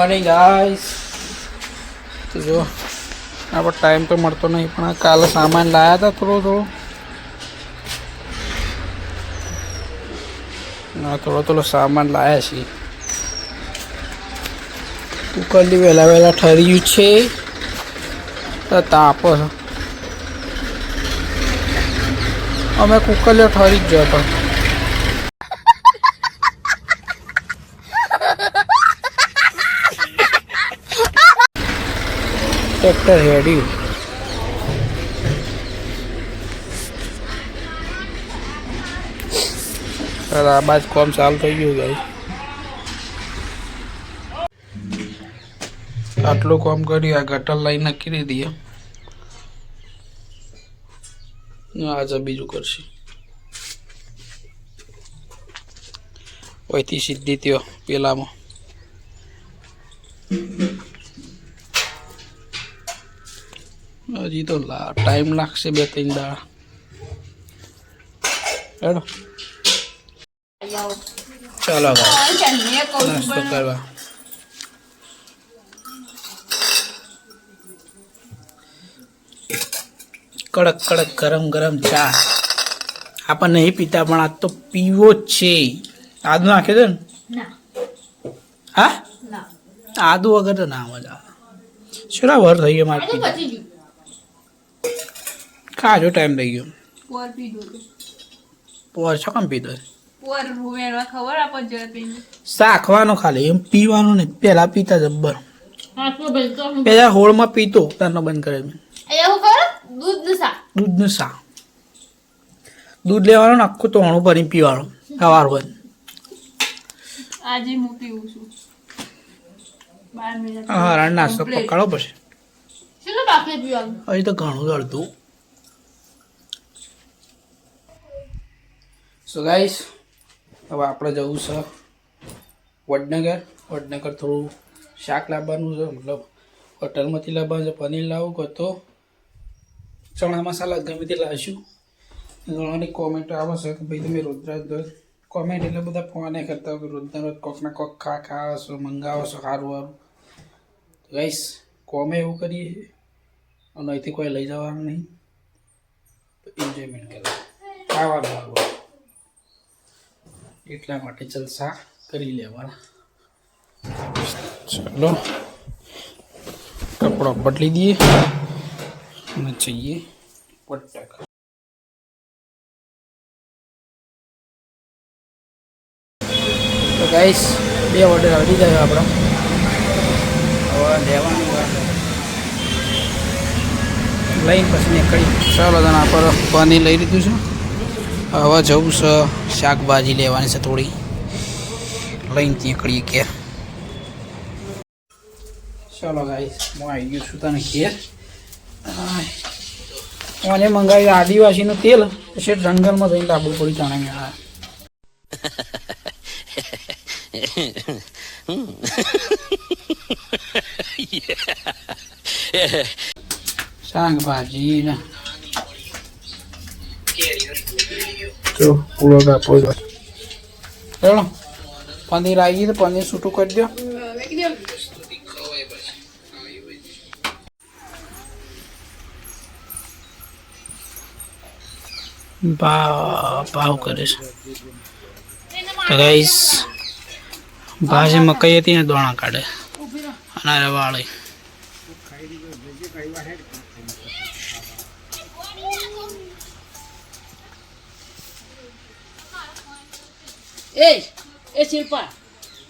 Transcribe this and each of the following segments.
Morning guys તો જો, આપણે ટાઈમ તો મળતો નહીં, પણ કાલે સામાન લાયા હતા થોડો થોડો. ના થોડો થોડો સામાન લાયા છીએ. કુકરલી વહેલા વહેલા ઠર્યું છે. તો તાપ છે. અમે કુકરલીઓ ઠરી જ ગયો ટ્રેક્ટર સર આ બાજ કોમ ચાલુ થઈ ગયું ગાઈ આટલું કોમ કરી, આ ગટર લાઈન નક્કી દઈએ આજે બીજું કરશે. ઓયથી સીધી થયો, પેલામાં. હજી તો ટાઈમ લાગશે બે ત્રણ દાડા. હેડો. ચાલો નાસ્તો કરવા. કડક કડક ગરમ ગરમ ચા. આપણને નહીં પીતા પણ આજ તો પીવો જ છે. આદુ નાખે છે ને? ના. હા? આદુ વગર તો ના મજા આવે. શું વર થઈ ગયો મારે ખાજો ટાઈમ થઈ ગયો. પોર પીધું પોર છો કેમ પીધો? પોર રૂવેણમાં ખબર આપો જર પીને. શાખવાનો ખાલી એમ પીવાનું નહીં પહેલા પીતા જબ્બર. પહેલા હોળમાં પીતો તારનો બંધ કરે મેં એવું કરો દૂધ ને સા દૂધનું શા દૂધ લેવાનું ને આખું તોણું ભરી પીવાનું સવાર હોય. આજે હું પીવું છું. હા રણ નાસ્તો પકડો પછી શું બાકી પીવાનું? હજી તો ઘણું અડધું. સો ગાઈસ હવે આપણે જવું છે વડનગર. વડનગર થોડું શાક લાવવાનું છે, મતલબ હોટલમાંથી લાવવાનું છે, પનીર લાવું કે તો ચણા મસાલા ગમે તે લાવીશું ઘણાની કોમેન્ટો આવે છે કે ભાઈ, તમે રોજ રોજ કોમેન્ટ એટલે બધા ફોને કરતા હોય રોજના રોજ કોકના કોક ખા ખાવો છો, મંગાવો છો, સારું સારું. ગાઈસ કોમે એવું કરીએ અને અહીંથી કોઈ લઈ જવાનું નહીં. એન્જોયમેન્ટ કરે. ખાવાનું. એટલા માટે જલસા કરી લેવાના. ચલો કપડો બદલી દઈએ અને જઈએ પટ્ટક તો ગાઈસ બે ઓર્ડર આવી જાય આપણો. હવે લેવાનું લઈને પછી નીકળી ચાલો તને આપણે પાણી લઈ લીધું છે? હવે જવું છે શાકભાજી લેવાની છે થોડી. લઈને નીકળીએ કે ચાલો ગાઈસ હું આવી ગયો છું તને ઘેર. મને મંગાવ્યું આદિવાસીનું તેલ પછી જંગલમાં જઈને લાવવું પડી ચણા મેળા. શાકભાજી ને જો પૂરો આપો ચલો, પનીર આવી તો પનીર છૂટું કરી દો ભાવ ભાવ કરે છે. ગાઈસ ભાજે મકાઈ હતી ને, દોણા કાઢે. અને વાળી એ એ શિલ્પા.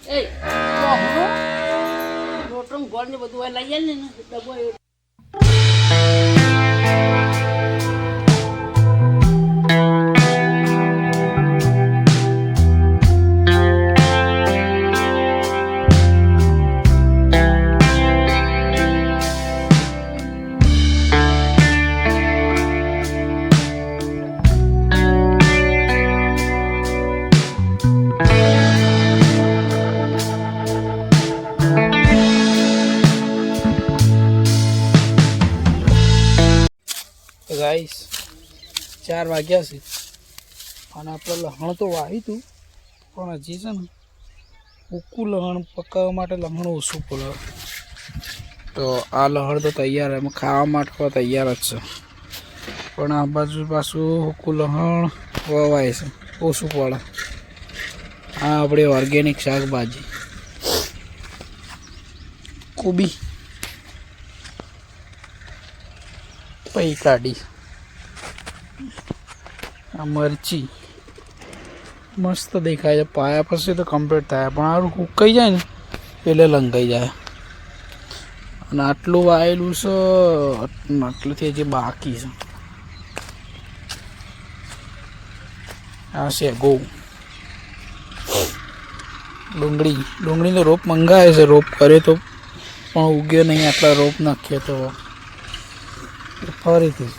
એ રોટો ગોળ ને બધું લઈ આલે ને ડબ્બો ચાર વાગ્યા છે. અને આપણે લહણ તો વાવ્યું હતું પણ હજી છે ને, ઉકું લહણ પકાવવા માટે લહણ ઓછું પડે તો આ લહણ તો તૈયાર એમાં ખાવા માટે પણ તૈયાર જ છે. પણ આ બાજુ પાછું ઉકું લહણ વવાય છે, ઓછું પડે. આ આપણે ઓર્ગેનિક શાકભાજી. કોબી. પૈ કાઢી આ મરચી. મસ્ત દેખાય છે. પાયા પછી તો કમ્પ્લીટ થાય. પણ આ સુકાઈ જાય ને, એટલે લંગાઈ જાય. અને આટલું વાયેલું છે આટલુંથી હજી બાકી છે. આ છે ગૌ ડુંગળી. ડુંગળીનો રોપ મંગાવે છે. રોપ કરે તો પણ ઉગ્યો નહીં. આટલા રોપ નાખ્યો તો ફરીથી.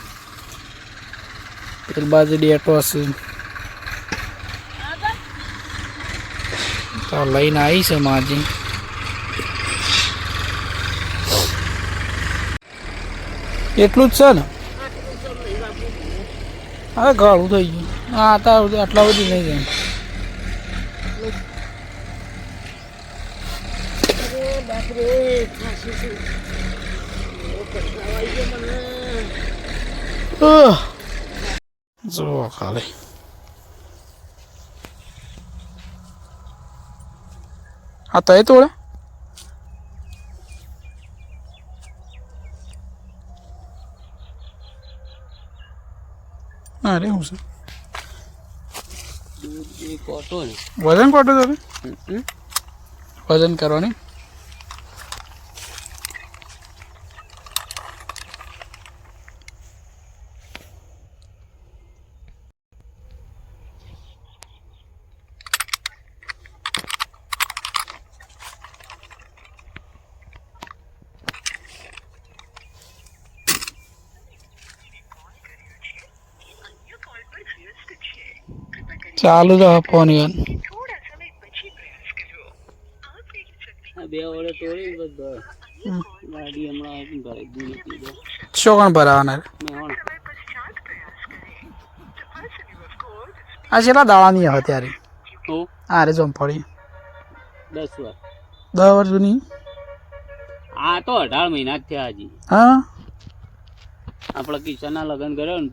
પેલ બાજુ ડેટો હશે તો લઈને આવી છે માજી. એટલું જ છે ને? હવે ઘણું થઈ ગયું. હા આટલા આટલા બધી નહીં જાય. અરે જુઓ ખાલી હા તો એ ના રે હું ને. વજન કોટો તમે વજન કરવાની. ચાલુ તો ફોન યાર. શું કોણ ભરાવાના આ છેલ્લા દાડાની હવે ત્યારે. હું? આ રે જમફળી. દસ વાર. દસ વર્ષ જૂની? આ તો અઢાર મહિના જ થયા હજી. હા? આપણા કિશનના લગ્ન કર્યો ને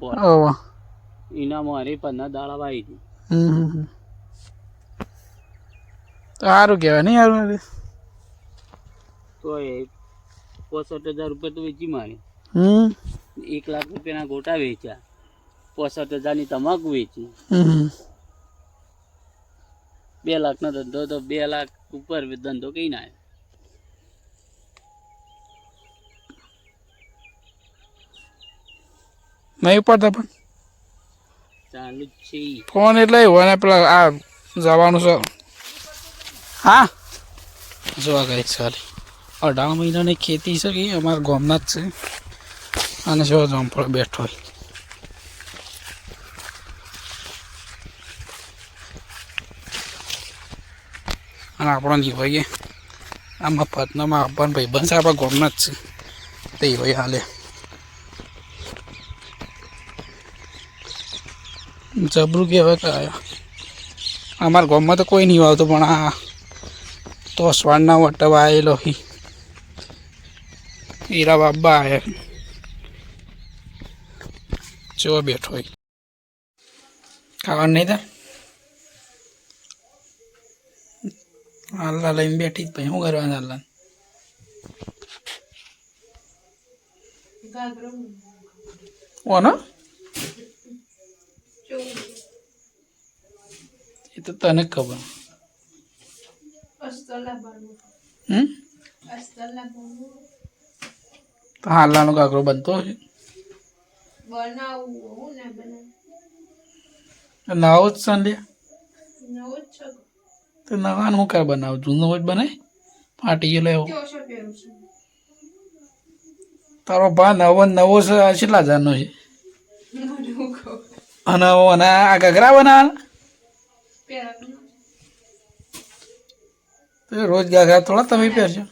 એના મારી પંદર દાડા વાઈ હતી હમ સારું કહેવાય નહીં સારું તો એ પોસઠ હજાર રૂપિયા તો વેચી મારી. હમ? એક લાખ રૂપિયાના ગોટા વેચ્યા. પોસઠ હજારની તમાકુ વેચી. બે લાખનો ધંધો તો બે લાખ ઉપર ધંધો કઈ ના. નહીં ઉપાડતા પણ? ચાલુ છે ફોન એટલે હોય ને પેલા આ જવાનું છે. હા? જોવા ગઈ સારી અઢાર મહિનાની ખેતી છે કે અમારા ગામના જ છે. અને જો જમફળ બેઠો હોય અને આપણો નિભાઈએ હોય આમાં પત્નામાં આપવાનું ભાઈ બનશે આપણા ગામના જ છે. તે હોય હાલે. જબરું કે આયા અમારા ગામમાં તો કોઈ નહીં આવતું પણ આ તો સ્વાડના વટવા આવેલો હીરા બાબા આવે જો બેઠો હોય ખાવાનું નહીં તાર હાલના લઈને બેઠી જ ભાઈ શું કરવાનું હાલના? ઓનો? એ તો તને ખબર. હમ? તો હાલનાનો કાકરો બનતો હશે. નવો જ સંડે તો નવાનું હું કાંઈ બનાવ? જૂનો જ બને? ફાટી ગયેલો એવો તારો ભા નવો નવો છે આ કેટલા હજારનો છે? અને અને આ ઘઘરા બનાવવાના રોજ ઘઘરા થોડા તમે પહેરશો